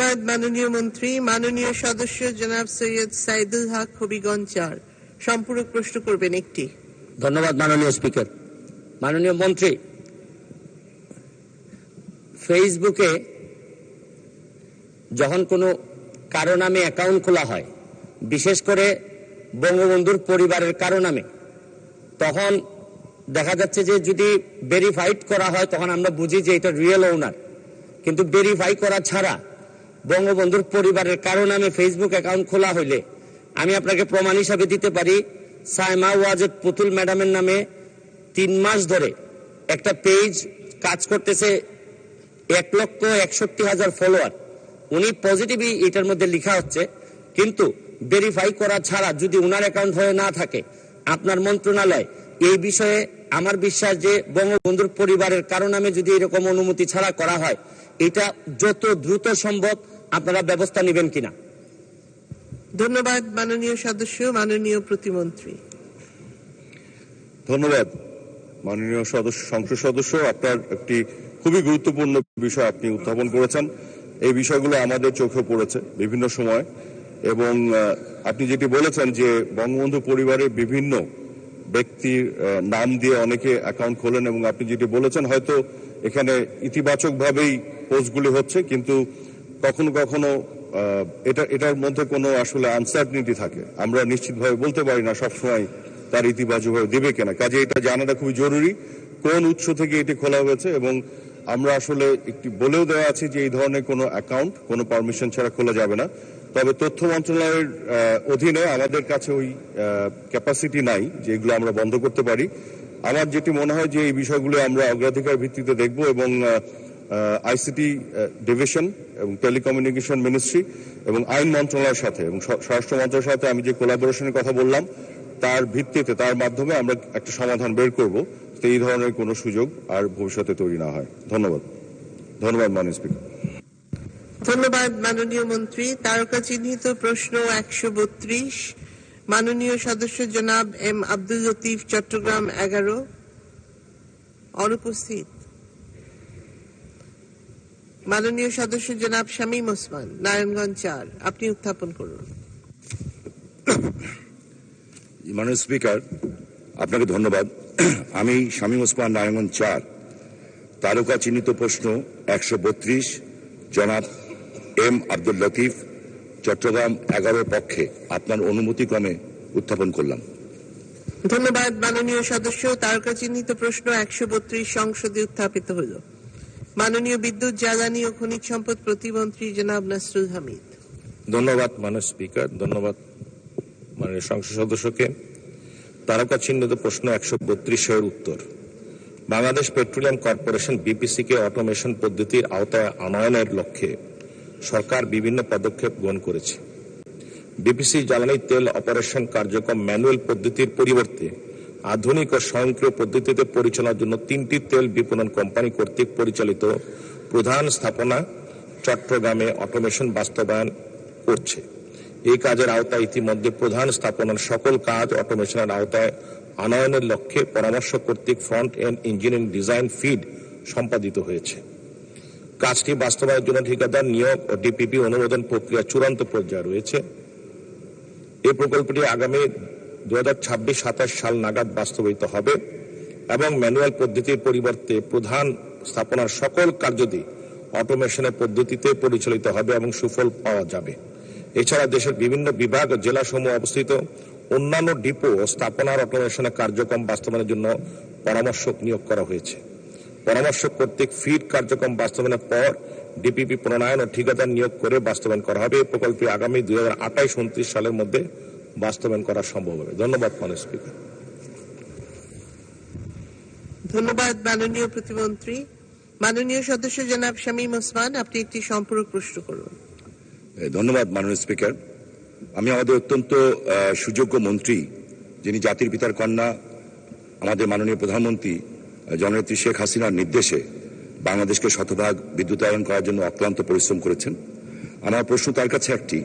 মাননীয় মন্ত্রী, মাননীয় সদস্য জনাব সৈয়দ সাইদুল হক সম্পূরক প্রশ্ন করবেন একটি। ধন্যবাদ মাননীয় স্পিকার। মাননীয় মন্ত্রী, ফেসবুকে যখন কোনো কারও নামে অ্যাকাউন্ট খোলা হয়, বিশেষ করে বঙ্গবন্ধুর পরিবারের কারও নামে, তখন দেখা যাচ্ছে যে যদি ভেরিফাইড করা হয়, তখন আমরা বুঝি যে এটা রিয়েল ওনার কিন্তু ভেরিফাই করা ছাড়া বঙ্গবন্ধুর পরিবারের কারও নামে ফেসবুক অ্যাকাউন্ট খোলা হইলে আমি আপনাকে প্রমাণ হিসাবে দিতে পারি, সাইমা ওয়াজেদ পুতুল ম্যাডামের নামে তিন মাস ধরে একটা পেজ কাজ করতেছে এক লক্ষ একষট্টি হাজার ফলোয়ার উনি পজিটিভই এটার মধ্যে লেখা হচ্ছে, কিন্তু ভেরিফাই করা ছাড়া যদি উনার অ্যাকাউন্ট হয়ে না থাকে, আপনার মন্ত্রণালয় এই বিষয়ে আমার বিশ্বাস যে বঙ্গবন্ধুর পরিবারের কারও নামে যদি এরকম অনুমতি ছাড়া করা হয় এটা যত দ্রুত সম্ভব আপনারা ব্যবস্থা নেবেন কিনা। ধন্যবাদ মাননীয় সদস্য মাননীয় প্রতিমন্ত্রী। ধন্যবাদ মাননীয় সদস্য সংসদ সদস্য আপনার একটি খুবই গুরুত্বপূর্ণ বিষয় আপনি উত্থাপন করেছেন। এই বিষয়গুলো আমাদের চোখে পড়েছে বিভিন্ন সময় এবং আপনি যেটি বলেছেন যে বঙ্গবন্ধু পরিবারের বিভিন্ন ব্যক্তির নাম দিয়ে অনেকে অ্যাকাউন্ট খোলেন এবং আপনি যেটি বলেছেন হয়তো এখানে ইতিবাচকভাবেই পোস্টগুলি হচ্ছে, কিন্তু কখনো কখনো এটা, এটার মধ্যে কোনো আসলে আনসার্টনিটি থাকে। আমরা নিশ্চিতভাবে বলতে পারি না সবসময় তার ইতিবাচকভাবে দেবে কিনা। কাজে এটা জানাটা খুবই জরুরি, কোন উৎস থেকে এটি খোলা হয়েছে এবং আমরা আসলে একটি বলেও দেওয়া আছে যে এই ধরনের কোনো অ্যাকাউন্ট কোনো পারমিশন ছাড়া খোলা যাবে না। তবে তথ্য মন্ত্রণালয়ের অধীনে আমাদের কাছে ওই ক্যাপাসিটি নাই যে এগুলো আমরা বন্ধ করতে পারি। আমার যেটি মনে হয় যে এই বিষয়গুলো আমরা অগ্রাধিকার ভিত্তিতে দেখব এবং আইসিটি ডিভিশন এবং টেলিকমিউনিকেশন মিনিস্ট্রি এবং আইন মন্ত্রণালয়ের সাথে এবং স্বরাষ্ট্র মন্ত্রণালয়ের সাথে আমি যে কোলাবোরেশনের কথা বললাম, তার ভিত্তিতে, তার মাধ্যমে আমরা একটা সমাধান বের করব এই ধরনের কোনো সুযোগ আর ভবিষ্যতে তৈরি না হয়। ধন্যবাদ। ধন্যবাদ মাননীয় স্পিকার। ধন্যবাদ মাননীয় মন্ত্রী। তারকা চিহ্নিত প্রশ্ন একশো বত্রিশ। মাননীয় সদস্য জনাব এম আব্দুল লতিফ, চট্টগ্রাম এগারো। অনুপস্থিত। মাননীয় সদস্য জনাব শামীম ওসমান, নারায়ণগঞ্জ চার। আপনি উত্থাপন করুন। মাননীয় স্পিকার, আপনাকে ধন্যবাদ। আমি শামীম ওসমান, নারায়ণগঞ্জ চার। তারকা চিহ্নিত প্রশ্ন একশো বত্রিশ, জনাব এম আব্দুল লতিফ। চট্টগ্রাম এগারোর পক্ষে আপনার অনুমতিক্রমে উত্থাপন করলাম। ধন্যবাদ মাননীয় সদস্য। তারকা চিহ্নিত প্রশ্ন একশো বত্রিশ সংসদে উত্থাপিত হল। মাননীয় বিদ্যুৎ জ্বালানি ও খনিজ সম্পদ প্রতিমন্ত্রী জনাব নাসরুল হামিদ। ধন্যবাদ মাননীয় স্পিকার। ধন্যবাদ মাননীয় সংসদ সদস্যকে। তারকা চিহ্নিত প্রশ্ন একশো বত্রিশের উত্তর। বাংলাদেশ পেট্রোলিয়াম কর্পোরেশন বিপিসি কে অটোমেশন পদ্ধতির আওতায় আনয়নের লক্ষ্যে সরকার বিভিন্ন পদক্ষেপ গ্রহণ করেছে। বিপিসি জ্বালানি তেল অপারেশন কার্যক্রম ম্যানুয়াল পদ্ধতির পরিবর্তে আধুনিক ও স্বয়ংক্রিয় পদ্ধতিতে পরিচালনার জন্য তিনটি তেল বিপণন কোম্পানি কর্তৃক পরিচালিত প্রধান স্থাপনা চট্টগ্রামে অটোমেশন বাস্তবায়ন করছে। এই কাজের আওতায় ইতিমধ্যে প্রধান স্থাপনার সকল কাজ অটোমেশনের আওতায় আনয়নের লক্ষ্যে পরামর্শ কর্তৃক front end engineering design FEED সম্পাদিত হয়েছে। কাজটি বাস্তবায়নের জন্য ঠিকাদার নিয়োগ ও ডিপিপি অনুমোদন প্রক্রিয়া চূড়ান্ত পর্যায়ে রয়েছে? এই প্রকল্পটি আগামী দু হাজার ছাব্বিশ সাতাশ সাল নাগাদ বাস্তবায়িত হবে এবং ম্যানুয়াল পদ্ধতির পরিবর্তে প্রধান স্থাপনার সকল কার্যদি অটোমেশনের পদ্ধতিতে পরিচালিত হবে এবং সুফল পাওয়া যাবে। এছাড়া দেশের বিভিন্ন বিভাগ জেলাসমূহ অবস্থিত অন্যান্য ডিপো স্থাপনার অটোমেশনের কার্যক্রম বাস্তবায়নের জন্য পরামর্শক নিয়োগ করা হয়েছে। পরামর্শক কর্তৃক ফিড কার্যক্রম বাস্তবায়নের পর ডিপিপি প্রণয়ন ও ঠিকাদার নিয়োগ করে বাস্তবায়ন করা হবে। এই প্রকল্পে আগামী দুই হাজার আঠাইশ উনত্রিশ সালের মধ্যে বাস্তবায়ন করা সম্ভব হবে। ধন্যবাদ মাননীয় স্পিকার। ধন্যবাদ মাননীয় প্রতিমন্ত্রী। মাননীয় সদস্য জনাব শামীম ওসমান আপনি একটি সম্পূরক প্রশ্ন করুন। ধন্যবাদ মাননীয় স্পিকার। আমি আমাদের অত্যন্ত সুযোগ্য মন্ত্রী যিনি জাতির পিতার কন্যা আমাদের মাননীয় প্রধানমন্ত্রী জননেত্রী শেখ হাসিনার নির্দেশে বাংলাদেশকে শতভাগ বিদ্যুতায়ন করার জন্য অক্লান্ত পরিশ্রম করেছেন। আমার প্রশ্ন তার কাছে একটি,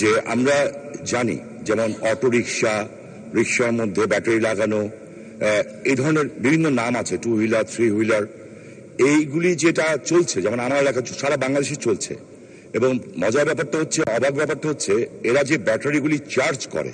যে আমরা জানি যেমন অটো রিক্সা রিক্সার মধ্যে ব্যাটারি লাগানো এই ধরনের বিভিন্ন নাম আছে টু হুইলার থ্রি হুইলার এইগুলি যেটা চলছে, যেমন আমার এলাকা সারা বাংলাদেশে চলছে। এবং মজার ব্যাপারটা হচ্ছে, অবাক ব্যাপারটা হচ্ছে, এরা যে ব্যাটারিগুলি চার্জ করে,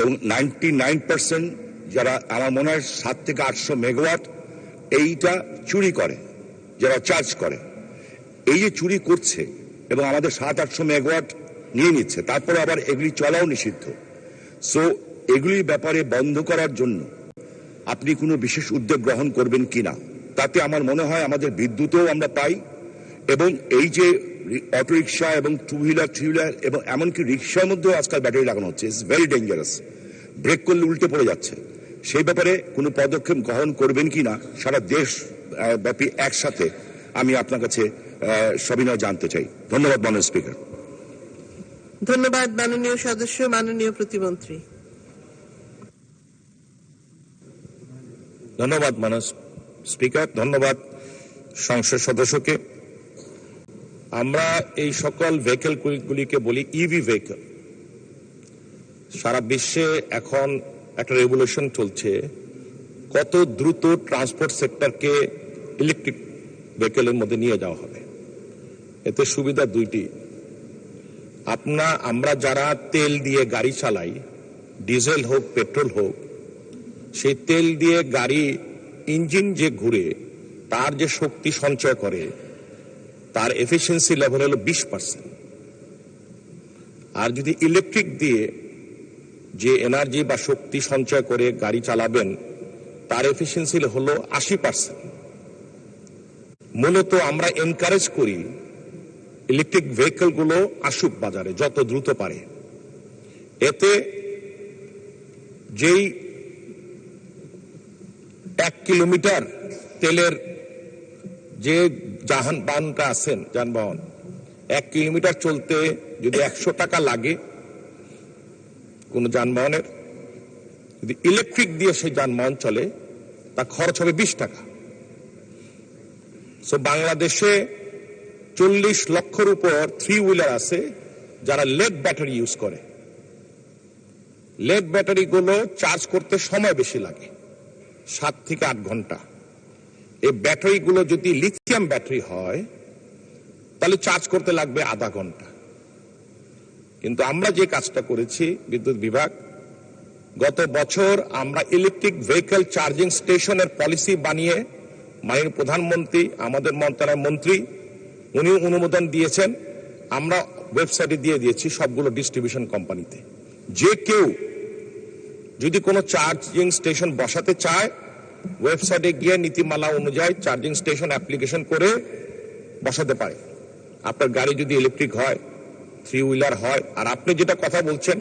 এবং নাইনটি নাইন পার্সেন্ট যারা আমার মনে হয় সাত থেকে আটশো মেগাওয়াট এইটা চুরি করে, যারা চার্জ করে। এই যে চুরি করছে এবং আমাদের সাত আটশো মেগাওয়াট নিয়ে নিচ্ছে, তারপরে আবার এগুলি চলাও নিষিদ্ধ। সো এগুলির ব্যাপারে বন্ধ করার জন্য আপনি কোনো বিশেষ উদ্যোগ গ্রহণ করবেন কিনা তাতে আমার মনে হয় আমাদের বিদ্যুতেও আমরা পাই এবং এই যে অটোরিকশা এবং টু হুইলার থ্রি হুইলার এবং এমনকি রিক্সার মধ্যেও আজকাল ব্যাটারি লাগানো হচ্ছে। ইটস ভেরি ডেঞ্জারাস ব্রেক করলে উল্টে পড়ে যাচ্ছে। সেই ব্যাপারে কোনো পদক্ষেপ গ্রহণ করবেন কিনা সারা দেশ ব্যাপী একসাথে আমি আপনার কাছে সবিনয় জানতে চাই। ধন্যবাদ মাননীয় স্পিকার। ধন্যবাদ মাননীয় সদস্য মাননীয় প্রতিমন্ত্রী। ধন্যবাদ মানস স্পিকার ধন্যবাদ সংসদ সদস্যকে। আমরা এই সকল ভেহিকেল গুলিকে বলি ইভি ভেহিকেল সারা বিশ্বে এখন একটা রেভলিউশন চলছে। কত দ্রুত ট্রান্সপোর্ট সেক্টরকে ইলেকট্রিক ভেহিকেলের মধ্যে নিয়ে যাওয়া হবে। এতে সুবিধা দুইটি। আপনা, আমরা যারা তেল দিয়ে গাড়ি চালাই ডিজেল হোক পেট্রোল হোক, সেই তেল দিয়ে গাড়ি ইঞ্জিন যে ঘুরে, তার যে শক্তি সঞ্চয় করে, তার এফিসিয়েন্সি লেভেল হলো বিশ পার্সেন্ট আর যদি ইলেকট্রিক দিয়ে যে এনার্জি বা শক্তি সঞ্চয় করে গাড়ি চালাবেন, তার এফিসিয়েন্সি হলো আশি পার্সেন্ট মূলত আমরা এনকারেজ করি ইলেকট্রিক ভেহিকেলগুলো আসুক বাজারে, যত দ্রুত পারে। এতে যেই এক কিলোমিটার তেলের যে যানবাহনটা আছেন, যানবাহন, এক কিলোমিটার চলতে যদি একশো টাকা লাগে কোন যানবাহনের, যদি ইলেকট্রিক দিয়ে সেই যানবাহন চলে, তা খরচ হবে বিশ টাকা। সো বাংলাদেশে চল্লিশ লক্ষর উপর থ্রি হুইলার আছে, যারা লেড ব্যাটারি ইউজ করে। লেড ব্যাটারি গুলো চার্জ করতে সময় বেশি লাগে, সাত থেকে আট ঘণ্টা। এই ব্যাটারিগুলো যদি লিথিয়াম ব্যাটারি হয়, তাহলে চার্জ করতে লাগবে আধা ঘণ্টা। কিন্তু আমরা যে কাজটা করেছি, বিদ্যুৎ বিভাগ, গত বছর আমরা ইলেকট্রিক ভেহিকল চার্জিং স্টেশনের পলিসি বানিয়ে মাননীয় প্রধানমন্ত্রী, আমাদের মন্ত্রণালয়ের মন্ত্রী, উনিও অনুমোদন দিয়েছেন। আমরা ওয়েবসাইটে দিয়ে দিয়েছি সবগুলো ডিস্ট্রিবিউশন কোম্পানিতে যে কেউ যদি কোনো চার্জিং স্টেশন বসাতে চায় ওয়েবসাইটে গিয়ে নীতিমালা অনুযায়ী চার্জিং স্টেশন অ্যাপ্লিকেশন করে বসাতে পারে। আপনার গাড়ি যদি ইলেকট্রিক হয় থ্রি হুইলার হয়। আর আপনি যেটা কথা বলছেন,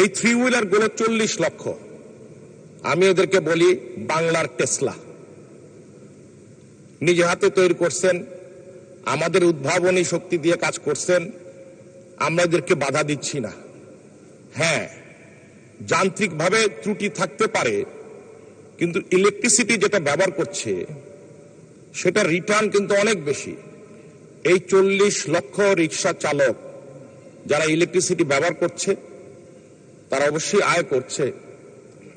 এই থ্রি হুইলারগুলো চল্লিশ লক্ষ। আমি ওদেরকে বলি বাংলার টেসলা নিজে হাতে তৈরি করছেন, আমাদের উদ্ভাবনী শক্তি দিয়ে কাজ করছেন, আমরা এদেরকে বাধা দিচ্ছি না। হ্যাঁ যান্ত্রিকভাবে ত্রুটি থাকতে পারে, কিন্তু ইলেকট্রিসিটি যেটা ব্যবহার করছে সেটা রিটার্ন কিন্তু অনেক বেশি। এই চল্লিশ লক্ষ রিক্সা চালক যারা ইলেকট্রিসিটি ব্যবহার করছে, তারা অবশ্যই আয় করছে।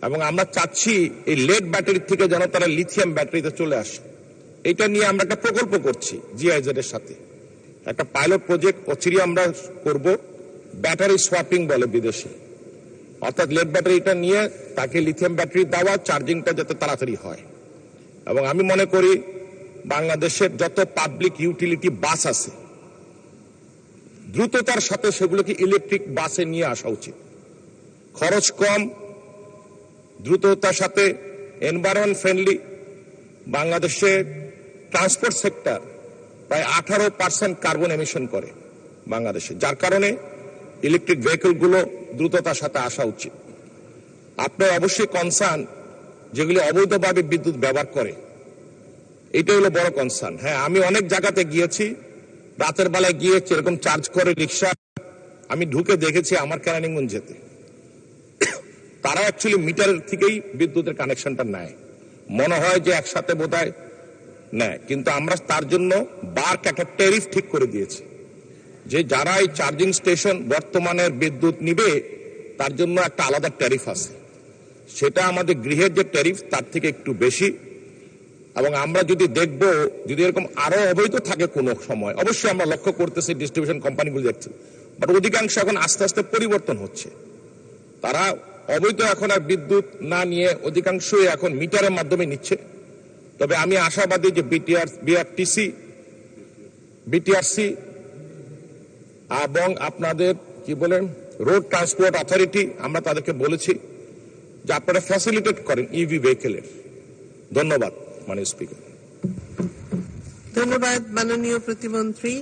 এবং আমরা চাচ্ছি এই লেড ব্যাটারি থেকে যেন তারা লিথিয়াম ব্যাটারিতে চলে আসে। এটা নিয়ে আমরা একটা প্রকল্প করছি জিআইজেড এর সাথে। একটা পাইলট প্রজেক্ট অচিরি আমরা করব ব্যাটারি সোয়াপিং বলে বিদেশে। অর্থাৎ লেড ব্যাটারিটা নিয়ে তাকে লিথিয়াম ব্যাটারি দেওয়া চার্জিংটা যাতে তাড়াতাড়ি হয়। এবং আমি মনে করি, বাংলাদেশের যত পাবলিক ইউটিলিটি বাস আছে দ্রুততার সাথে সেগুলোকে ইলেকট্রিক বাসে নিয়ে আসা উচিত। খরচ কম, দ্রুততার সাথে এনভায়রনমেন্ট ফ্রেন্ডলি বাংলাদেশে ট্রান্সপোর্ট সেক্টর প্রায় আঠারো পার্সেন্ট কার্বন এমিশন করে বাংলাদেশে, যার কারণে ইলেকট্রিক ভেহিকেলগুলো দ্রুততার সাথে আসা উচিত। আপনার অবশ্যই কনসার্ন যেগুলি অবৈধভাবে বিদ্যুৎ ব্যবহার করে এটা হলো বড় কনসার্ন হ্যাঁ আমি অনেক জায়গাতে গিয়েছি রাতের বেলায় গিয়ে এরকম চার্জ করে রিক্সা আমি ঢুকে দেখেছি আমার কেরানীগঞ্জ। যেতে তারা অ্যাকচুয়ালি মিটারের থেকেই বিদ্যুতের কানেকশনটা নেয়। মনে হয় যে একসাথে বোধ নেয়। কিন্তু আমরা তার জন্য বার্ক একটা ট্যারিফ ঠিক করে দিয়েছি। যে যারা এই চার্জিং স্টেশন বর্তমানের বিদ্যুৎ নিবে, তার জন্য একটা আলাদা ট্যারিফ আছে। সেটা আমাদের গৃহের যে ট্যারিফ তার থেকে একটু বেশি। এবং আমরা যদি দেখব, যদি এরকম আরও অবৈধ থাকে কোনো সময়, অবশ্যই আমরা লক্ষ্য করতেছি ডিস্ট্রিবিউশন কোম্পানিগুলো দেখছে। বাট অধিকাংশ এখন আস্তে আস্তে পরিবর্তন হচ্ছে। তারা অবৈধ এখন আর বিদ্যুৎ না নিয়ে অধিকাংশই এখন মিটারের মাধ্যমে নিচ্ছে। তবে আমি আশাবাদী যে বিটিআর, বিআরটিসি, বিটিআরসি এবং আপনাদের কি বলেন রোড ট্রান্সপোর্ট অথরিটি আমরা তাদেরকে বলেছি যে আপনারা ফ্যাসিলিটেট করেন ইভি ভেহিকেলের ধন্যবাদ। মানে স্পিকার ধন্যবাদ মাননীয় প্রতিমন্ত্রী।